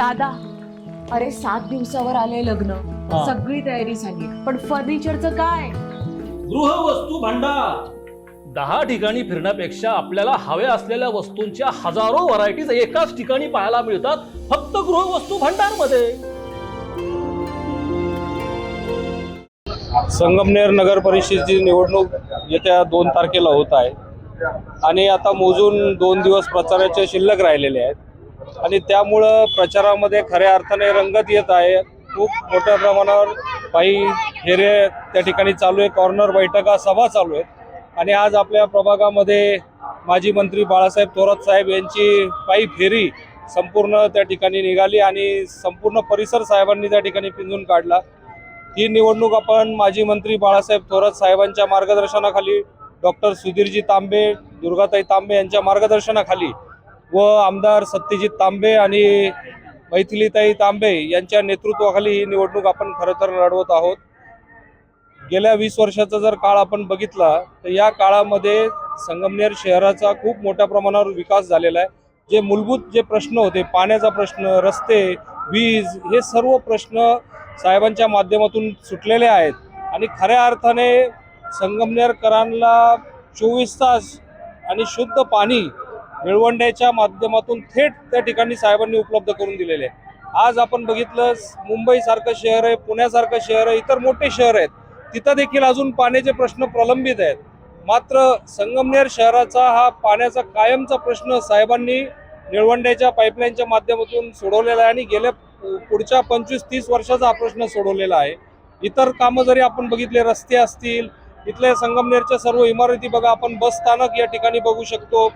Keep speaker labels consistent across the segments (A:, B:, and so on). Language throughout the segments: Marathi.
A: दादा अरे सात दिवसावर आले लग्न.
B: हा.
A: सगळी तयारी झाली. पण फर्निचरचं काय?
B: गृहवस्तू भांडार. दहा ठिकाणी फिरण्यापेक्षा आपल्याला हव्या असलेल्या वस्तूंच्या हजारो व्हरायटीज एकाच ठिकाणी पाहायला मिळतात फक्त गृहवस्तू भांडारमध्ये
C: संगमनेर नगर परिषदेची निवडणूक येत्या दोन तारखेला होत आहे. आणि आता मोजून दोन दिवस प्रचाराचे शिल्लक राहिलेले आहेत. आणि त्यामुळं प्रचारामध्ये खऱ्या अर्थाने रंगत येत आहे. खूप मोठ्या प्रमाणावर काही फेरे त्या ठिकाणी चालू आहे. कॉर्नर बैठका सभा चालू आहेत. आणि आज आपल्या प्रभागामध्ये माजी मंत्री बाळासाहेब थोरात साहेब यांची पायी फेरी संपूर्ण त्या ठिकाणी निघाली आणि संपूर्ण परिसर साहेबांनी त्या ठिकाणी पिंजून काढला. ही निवडणूक आपण माजी मंत्री बाळासाहेब थोरात साहेबांच्या मार्गदर्शनाखाली डॉक्टर सुधीरजी तांबे दुर्गाताई तांबे यांच्या मार्गदर्शनाखाली व आमदार सत्यजित तांबे आणि मैथिलीताई तांबे यांच्या नेतृत्वाखाली ही निवडणूक आपण खरं तर लढवत आहोत. गेल्या वीस वर्षाचा जर काळ आपण बघितला तर या काळामध्ये संगमनेर शहराचा खूप मोठ्या प्रमाणावर विकास झालेला आहे. जे मूलभूत जे प्रश्न होते पाण्याचा प्रश्न रस्ते वीज हे सर्व प्रश्न साहेबांच्या माध्यमातून सुटलेले आहेत. आणि खऱ्या अर्थाने संगमनेरकरांना चोवीस तास आणि शुद्ध पाणी निळवंड्याच्या माध्यमातून थेट त्या ठिकाणी साहेबांनी उपलब्ध करून दिलेले आहे आज आपण बघितलं मुंबईसारखं शहर आहे पुण्यासारखं शहर आहे इतर मोठे शहर आहेत. तिथं देखील अजून पाण्याचे प्रश्न प्रलंबित आहेत. मात्र संगमनेर शहराचा हा पाण्याचा कायमचा प्रश्न साहेबांनी निळवंड्याच्या पाईपलाईनच्या माध्यमातून सोडवलेला आहे आणि गेल्या पुढच्या पंचवीस तीस वर्षाचा हा प्रश्न सोडवलेला आहे. इतर कामं जरी आपण बघितले रस्ते असतील इथल्या संगमनेरच्या सर्व इमारती बघा आपण बस स्थानक या ठिकाणी बघू शकतो.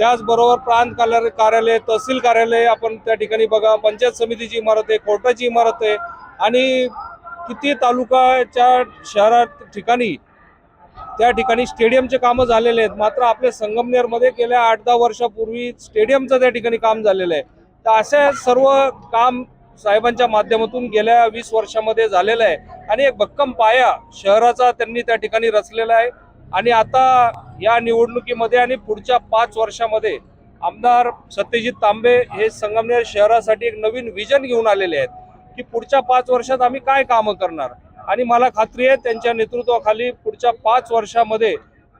C: त्याचबरोबर प्रांत कार्यालय कार्यालय तहसील कार्यालय आपण त्या ठिकाणी बघा पंचायत समितीची इमारत आहे कोर्टाची इमारत आहे आणि किती तालुकाच्या शहरात ठिकाणी त्या ठिकाणी स्टेडियमचे कामं झालेले आहेत. मात्र आपल्या संगमनेरमध्ये गेल्या आठ दहा वर्षापूर्वी स्टेडियमचं त्या ठिकाणी काम झालेलं आहे. तर असे सर्व काम साहेबांच्या माध्यमातून गेल्या वीस वर्षामध्ये झालेलं आहे. आणि एक भक्कम पाया शहराचा त्यांनी त्या ठिकाणी रचलेला आहे. आणि आता या निवडणुकीमध्ये आणि पुढच्या पाच वर्षामध्ये आमदार सत्यजित तांबे हे संगमनेर शहरासाठी एक नवीन विजन घेऊन आलेले आहेत की पुढच्या पाच वर्षात आम्ही काय कामं करणार? आणि मला खात्री आहे त्यांच्या नेतृत्वाखाली पुढच्या पाच वर्षामध्ये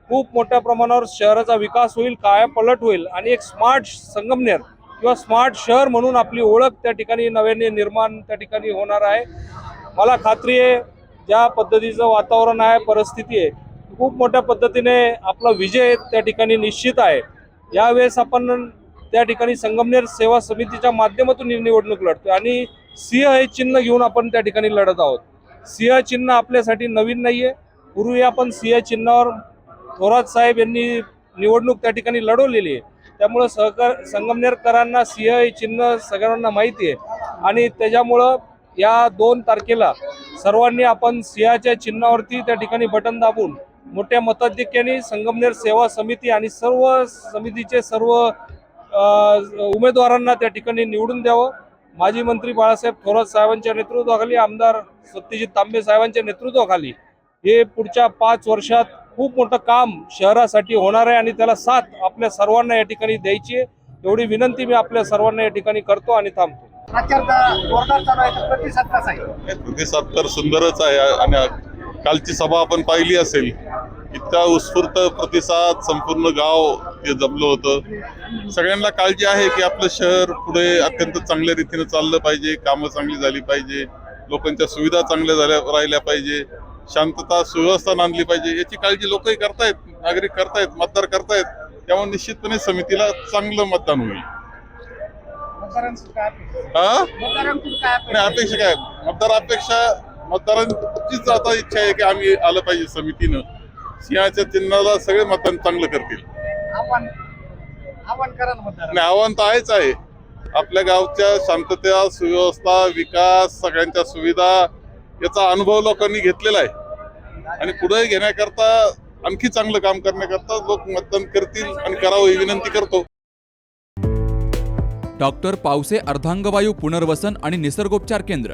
C: खूप मोठ्या प्रमाणावर शहराचा विकास होईल काया पलट होईल आणि एक स्मार्ट संगमनेर किंवा स्मार्ट शहर म्हणून आपली ओळख त्या ठिकाणी नव्याने निर्माण त्या ठिकाणी होणार आहे. मला खात्री आहे ज्या पद्धतीचं वातावरण आहे परिस्थिती आहे खूप मोठ्या पद्धतीने आपला विजय त्या ठिकाणी निश्चित आहे. यावेळेस आपण त्या ठिकाणी संगमनेर सेवा समितीच्या माध्यमातून निवडणूक लढतो आणि सिंह हे चिन्ह घेऊन आपण त्या ठिकाणी लढत आहोत. सिंह चिन्ह आपल्यासाठी नवीन नाही आहे पूर्वी आपण सिंह चिन्हावर थोरात साहेब यांनी निवडणूक त्या ठिकाणी लढवलेली आहे. त्यामुळं सहकार संगमनेरकरांना सिंह हे चिन्ह सगळ्यांना माहिती आहे. आणि त्याच्यामुळं या दोन तारखेला सर्वांनी आपण सिंहाच्या चिन्हावरती त्या ठिकाणी बटन दाबून मोठ्या मताधिक्याने संगमनेर सेवा समिती आणि सर्व समितीचे सर्व उमेदवारांना त्या ठिकाणी निवडून द्यावं. माजी मंत्री बाळासाहेब थोरात साहेबांच्या नेतृत्वाखाली आमदार सत्यजित तांबे साहेबांच्या नेतृत्वाखाली हे पुढच्या पाच वर्षात खूप मोठं काम शहरासाठी होणार आहे आणि त्याला साथ आपल्या सर्वांना या ठिकाणी द्यायची आहे. एवढी विनंती मी आपल्या सर्वांना या ठिकाणी करतो आणि थांबतो.
D: प्रतिसाद
E: तर सुंदरच आहे आणि कालची सभा आपण पाहिली असेल इतका उत्स्फूर्त प्रतिसाद संपूर्ण गाव ते जमलं होतं. सगळ्यांना काळजी आहे की आपलं शहर पुढे अत्यंत चांगल्या रीतीने चाललं पाहिजे कामं चांगली झाली पाहिजे लोकांच्या सुविधा चांगल्या झाल्या राहिल्या पाहिजे शांतता सुव्यवस्था नांदली पाहिजे याची काळजी लोकही करतायत नागरिक करतायत मतदार करतायत त्यामुळे निश्चितपणे समितीला चांगलं मतदान होईल.
D: मतदारांची काय अपेक्षा?
E: हा
D: काय
E: आणि
D: अपेक्षा
E: मतदारांचीच आता इच्छा आहे की आम्ही आलं पाहिजे समितीनं. सिंहाच्या चिन्हाला सगळे मतदान चांगलं करतील.
D: आव्हान
E: तर आहेच आहे. आपल्या गावच्या शांतता सुव्यवस्था विकास सगळ्यांच्या सुविधा याचा अनुभव लोकांनी घेतलेला आहे. आणि पुढे घेण्याकरता आणखी चांगलं काम करण्याकरता लोक मतदान करतील आणि करावं ही विनंती करतो.
F: डॉक्टर पावसे अर्धांगवायू पुनर्वसन आणि निसर्गोपचार केंद्र.